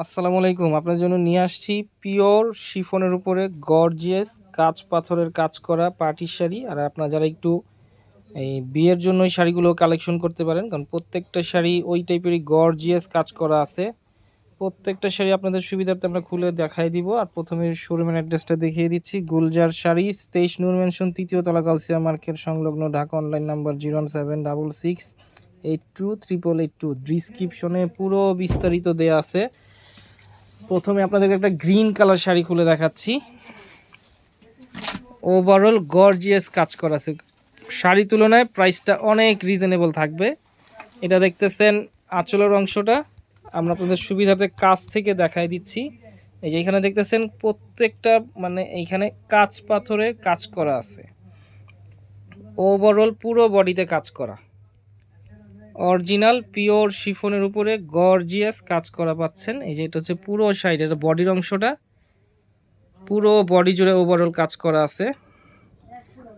আসসালামু আলাইকুম। আপনার জন্য নিয়ে আসছি পিওর শিফনের উপরে গর্জিয়াস কাঁচ পাথরের কাজ করা পাটির শাড়ি। আর আপনারা যারা একটু এই বিয়ের জন্য এই শাড়িগুলো কালেকশন করতে পারেন, কারণ প্রত্যেকটা শাড়ি ওই টাইপেরই গর্জিয়াস কাজ করা আছে। প্রত্যেকটা শাড়ি আপনাদের সুবিধার্থে আমরা খুলে দেখাই দিব। আর প্রথমে শোরুমের অ্যাড্রেসটা দেখিয়ে দিচ্ছি। গুলজার শাড়ি, তেইশ নূর মেনশন তৃতীয় তলা গাউসিয়া মার্কেট, সংলগ্ন Dhaka online number zero one seven double six eight two triple eight two ডিসক্রিপশনে পুরো বিস্তারিত দেয়া আছে। প্রথমে আপনাদেরকে একটা গ্রিন কালার শাড়ি খুলে দেখাচ্ছি। ওভারঅল গর্জিয়াস কাজ করা আছে। শাড়ি তুলনায় প্রাইসটা অনেক রিজনেবল থাকবে। এটা দেখতেছেন আঁচলের অংশটা। আমরা আপনাদের সুবিধাতে কাছ থেকে দেখাই দিচ্ছি। এই যে এখানে দেখতেছেন প্রত্যেকটা মানে এইখানে কাঁচ পাথরের কাজ করা আছে। ওভারঅল পুরো বডিতে কাজ করা। অরিজিনাল, পিওর শিফনের উপরে গর্জিয়াস কাজ করা পাচ্ছেন। এই যে এটা হচ্ছে পুরো সাইড, এটা বডির অংশটা। পুরো বডি জুড়ে ওভারঅল কাজ করা আছে।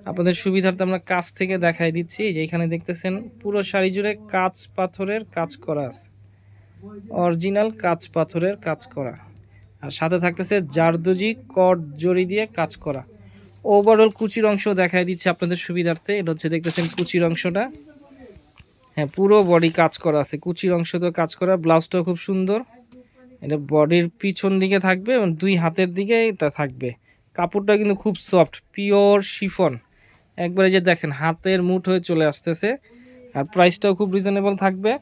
আপনাদের সুবিধার্থে আমরা কাছ থেকে দেখাই দিচ্ছি। যে এখানে দেখতেছেন, পুরো শাড়ি জুড়ে কাঁচ পাথরের কাজ করা আছে। অরিজিনাল কাঁচ পাথরের কাজ করা। আর সাথে থাকতেছে জারদুজি কট জড়ি দিয়ে কাজ করা। ওভারঅল কুচির অংশ দেখাই দিচ্ছে আপনাদের সুবিধার্থে। এটা হচ্ছে দেখতেছেন কুচির অংশটা। হ্যাঁ পুরো বডি কাজ করা আছে। কুচির অংশ তো কাজ করা ব্লাউজটাও খুব সুন্দর। এটা বডির পিছন দিকে থাকবে এবং দুই হাতের দিকে এটা থাকবে। কাপড়টা কিন্তু খুব সফট পিওর শিফন একবারে যে দেখেন, হাতের মুঠ হয়ে চলে আসতেছে। আর প্রাইসটাও খুব রিজনেবল থাকবে।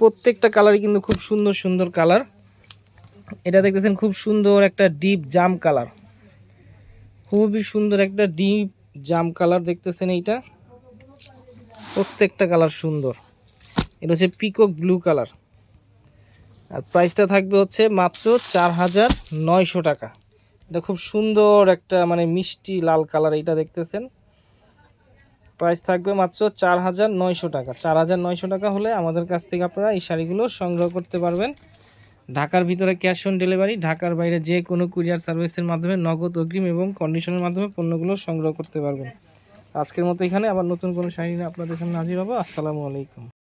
প্রত্যেকটা কালারই কিন্তু খুব সুন্দর সুন্দর কালার এটা দেখতেছেন খুব সুন্দর একটা ডিপ জাম কালার খুবই সুন্দর একটা ডিপ জাম কালার দেখতেছেন এইটা। প্রত্যেকটা কালার সুন্দর। এটা হচ্ছে পিকক ব্লু কালার আর প্রাইসটা থাকবে হচ্ছে মাত্র চার হাজার নয়শো টাকা। এটা খুব সুন্দর একটা মানে মিষ্টি লাল কালার এটা দেখতেছেন। প্রাইস থাকবে মাত্র চার হাজার নয়শো টাকা। চার হাজার নয়শো টাকা হলে আমাদের কাছ থেকে আপনারা এই শাড়িগুলো সংগ্রহ করতে পারবেন। ঢাকার ভিতরে ক্যাশ অন ডেলিভারি ঢাকার বাইরে যে কোনো কুরিয়ার সার্ভিসের মাধ্যমে নগদ অগ্রিম এবং কন্ডিশনের মাধ্যমে পণ্যগুলো সংগ্রহ করতে পারবেন। আজকের মতো এখানে আবার নতুন কোনো শাড়ি আপনাদের সামনে হাজির হব। আসসালামু আলাইকুম।